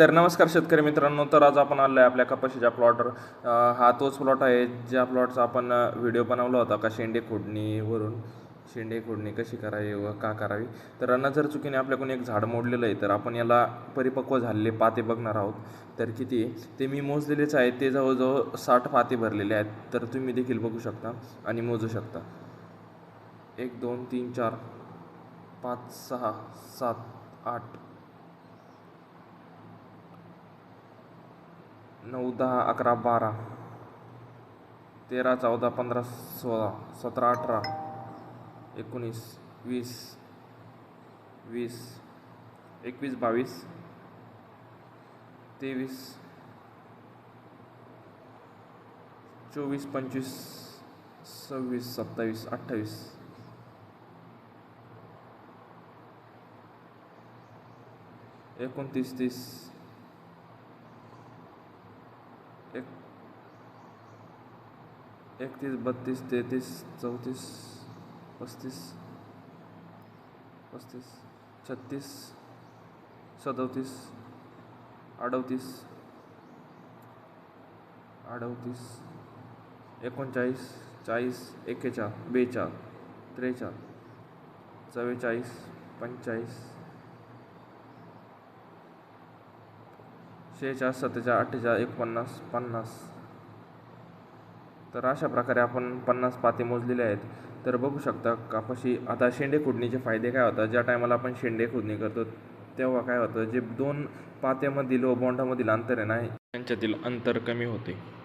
तर नमस्कार शेतकरी मित्रांनो तर आज आपण आलो आहे आपल्या कपाशीच्या प्लॉटवर हा तोच प्लॉट आहे ज्या प्लॉटचा आपण व्हिडिओ बनवला होता का शेंडे खोडणीवरून शेंडे खोडणी कशी करावी व का करावी? तर नजर चुकीने आपल्याकडून एक झाड मोडलेलं आहे तर आपण याला परिपक्व झालेले पाते बघणार आहोत. तर किती आहे? ते मी मोजलेलेच आहे ते जवळजवळ साठ पाते भरलेले आहेत तर तुम्ही देखील बघू शकता आणि मोजू शकता. एक दोन तीन चार पाच सहा सात आठ नऊ दहा अकरा बारा. तेरा चौदा पंधरा सोळा सतरा अठरा एकोणीस वीस वीस एकवीस बावीस तेवीस चोवीस पंचवीस सव्वीस सत्तावीस अठ्ठावीस. एकोणतीस तीस एक एकतीस बत्तीस तेहतीस चौतीस पस्तीस पस्तीस छत्तीस सदोतीस अडतीस अडतीस एकोणचाळीस चाळीस एकेचाळ बेचाळ त्रेचाळ चव्वेचाळीस पंचेचाळीस शेहेचाळीस सत्तेचाळीस अठ्ठेचाळीस एकोणपन्नास पन्नास. तर अशा प्रकारे आपण पन्नास पाते मोजलेले आहेत. तर बघू शकता कापाशी आता शेंडे खुडणीचे फायदे काय होतात? ज्या टायमाला आपण शेंडे खुडणी करतो तेव्हा काय होतं? जे दोन पात्यामधील व बोंडामधील अंतर आहे ना यांच्यातील अंतर कमी होते.